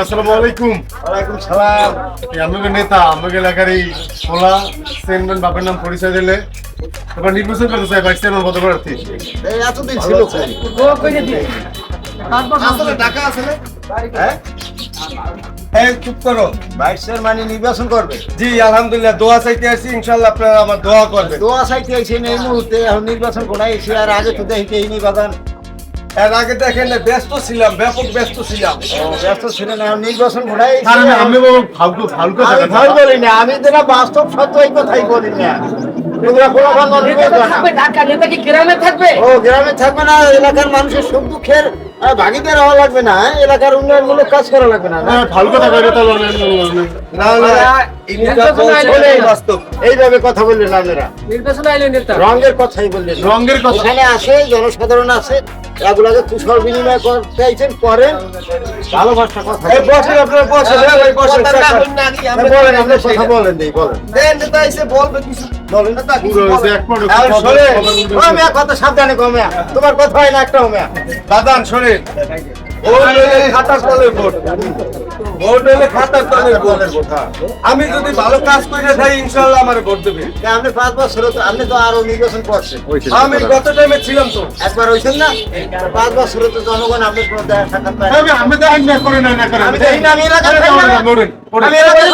আসসালামু আলাইকুম। ওয়ালাইকুম সালাম। এই নেতা আমাদের এলাকার এই সোলা চেয়ারম্যান বাপের নাম পরিচয় দিলে। এবার নির্বাচন করতে চাই ভাইস চেয়ারম্যান পদপ্রার্থী এই এতদিন ছিল আসলে টাকা আসলে হ্যাঁ? এই চুপ করো। ভাইস চেয়ারম্যান নির্বাচন করবে। জি আলহামদুলিল্লাহ দোয়া চাইতে আসছি ইনশাল্লাহ আপনারা আমার দোয়া করবেন। দোয়া সাইতে এসে এই মুহূর্তে এখন নির্বাচন করা এসে আর আগে তো দেখি এই নির্বাচন। এর আগে দেখেন ব্যস্ত ছিলাম ব্যাপক ব্যস্ত ছিলাম। ব্যস্ত ছিলেন এখন নির্বাচন ঘোড়াই আমি আমি ফালতু ফালতু আমি ভয় বলি না আমি যেটা বাস্তব সত্য এই কথাই বলি না। গ্রামে থাকবে? ও গ্রামে থাকবে না এলাকার মানুষের সুখ দুঃখের ভাগিদার হওয়া লাগবে না হ্যাঁ? এলাকার উন্নয়নমূলক কাজ করা লাগবে না? কথা কইলে তো বাস্তব। এইভাবে কথা বললেন আপনারা। নির্বাচন আইলে নেতা। রঙের কথাই বললেন। রঙের কথা। এখানে আছে জনসাধারণ আছে এগুলাকে কুশল বিনিময় করতে চাইছেন করেন। ভালোবাসা কথা। বসেন আপনারা বসেন হ্যাঁ ভাই বসেন বলেন আপনি কথা বলেন দিই বলেন। দেন নেতা এসে বলবে কিছু। বলেন। পুরো হইছে এক মিনিট। আর শোনেন, ও মেয়া কথা সাবধানে কো তোমার কথা হয় না একটা মেয়া। দাদান শোনেন। ভোট হইলে খাতার ভোট। ভোট খাতার তলে ভোট আমি যদি ভালো কাজ করে যাই ইনশাল্লাহ আমার ভোট দেবে। আপনি পাঁচ বছর তো আপনি তো আরও নির্বাচন করছেন। আমি গত টাইমে ছিলাম তো। একবার হয়েছেন না? পাঁচ বছর তো জনগণ আপনি কোনো দেখা সাক্ষাৎ পায় আমি আমি তো না করে না না করে আমি দেখি না, আমি আমি এলাকায়-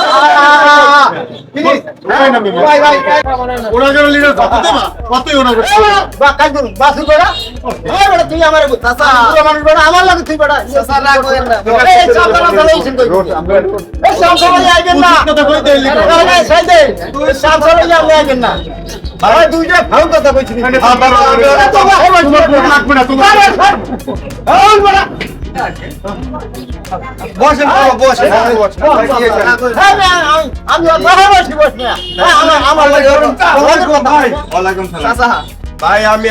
ভাই, ভাই, যেন লিডার কত দেবা কতই ওরা করছে। বা কাজুন বাসু বেড়া এই বেড়া তুই আমার চাচা পুরো মানুষ বেড়া আমার লাগে তুই বেড়া চাচা রাগ করেন না এই ভালো হইছেন কই এই ভাই আইবেন না কথা কইতে এলি তো। এই, এই, সাইদে তুই আপনি আইবেন না ভাই দুইটা ভালো কথা কইছিস হ্যাঁ, বাবা, তো ভাই ভাই তোমার লাগবে না, তোমার- এই বেড়া বসেন বসেন ভাই? আমি বসি বস আমার আমার ভাই আমি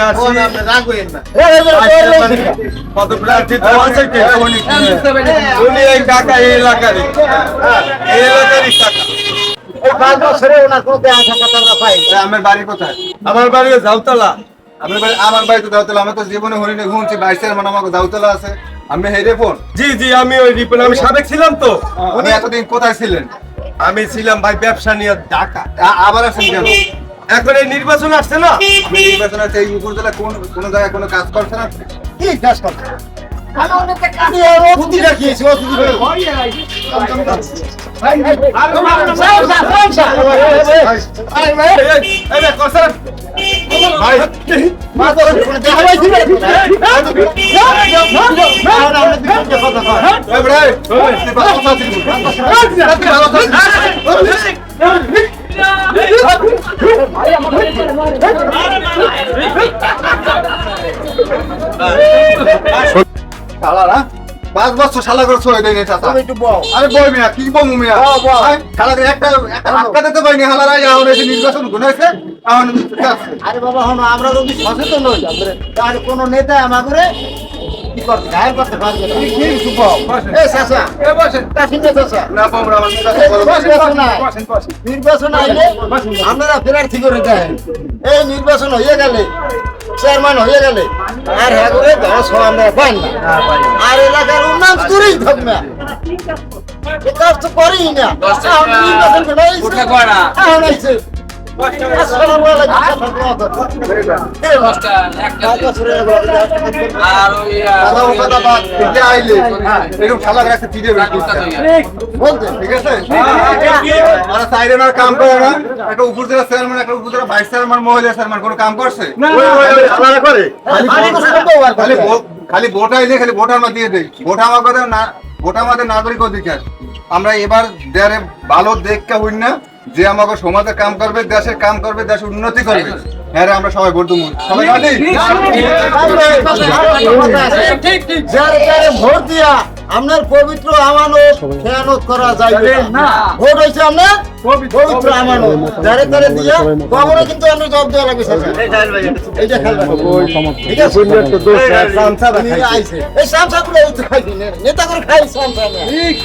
কাকা এই এই এলাকারই আমরা। আমার বাড়ি কোথায় আমার বাড়ি জাউতলা আমার বাড়ি আমার বাড়ি তো দাউতলা আমি তো জীবনে হরিণে ঘুমছি বাইশের মানে আমার দাউতলা আছে আমি হেরে ফোন। জি জি আমি ওই রিপন আমি সাবেক ছিলাম তো। উনি এতদিন কোথায় ছিলেন? আমি ছিলাম ভাই ব্যবসা নিয়ে ঢাকা। আবার আসেন কেন? এখন এই নির্বাচন আসছে না? আমি নির্বাচন আছে এই উপজেলা কোন কোন জায়গায় কোনো কাজ করছে না? কি কাজ করছে? আমি ওর অতিথি রাখিয়েছি অতিথি করে। এই, এই, এই আমরা কথা। এই এই, কথা বল। পাঁচ বছর শালা করছ এই দিনে চাচা। তুমি একটু বও। আরে বই মিয়া কি বমু মিয়া? বল, বল। শালাকে একটা একটা হাতটা দিতে পারিনি হালারা এখন এসে নির্বাচন গুনাইছে এখন আরে বাবা হন আমরা যদি সচেতন হই তাহলে কোন নেতা আমাদের কি করতে গায়ের করতে পারবে না কি বও। এই চাচা। এ বসেন। কাশিম চাচা? না বমরা আমার এই বলো। বসেন বসেন নির্বাচন আইলে আপনারা প্রার্থী করে দেন। এই নির্বাচন হয়ে গেলে চেয়ারম্যান হয়ে গেলে আর হ্যাঁ করে দশ আমরা পাই না। আর এলাকার উন্নয়ন করেই থাকবে কাজ তো করেই না। কাম করছে খালি। ভোট আইলে খালি ভোট আমরা দিয়ে দেই ভোট আমাদের না ভোট আমাদের নাগরিক অধিকার আমরা এবার দেয়ারে ভালো দেখতে হই না যে আমাকে সমাজে কাম করবে দেশে কাম করবে দেশের উন্নতি করবে হ্যাঁ রে, আমরা সবাই ভোট দেবো সবাই ভোট দিয়া আপনার পবিত্র আমানত খেয়ানত করা যাইবে না। ভোট হয়েছে আপনার পবিত্র আমানত। যারে তারে দিয়া কবরে কিন্তু আপনি জব দেওয়া লাগবে স্যার। এইটা ঠিক আছে? এই খাইছি, নে- নেতা করে খাই সামসা ঠিক।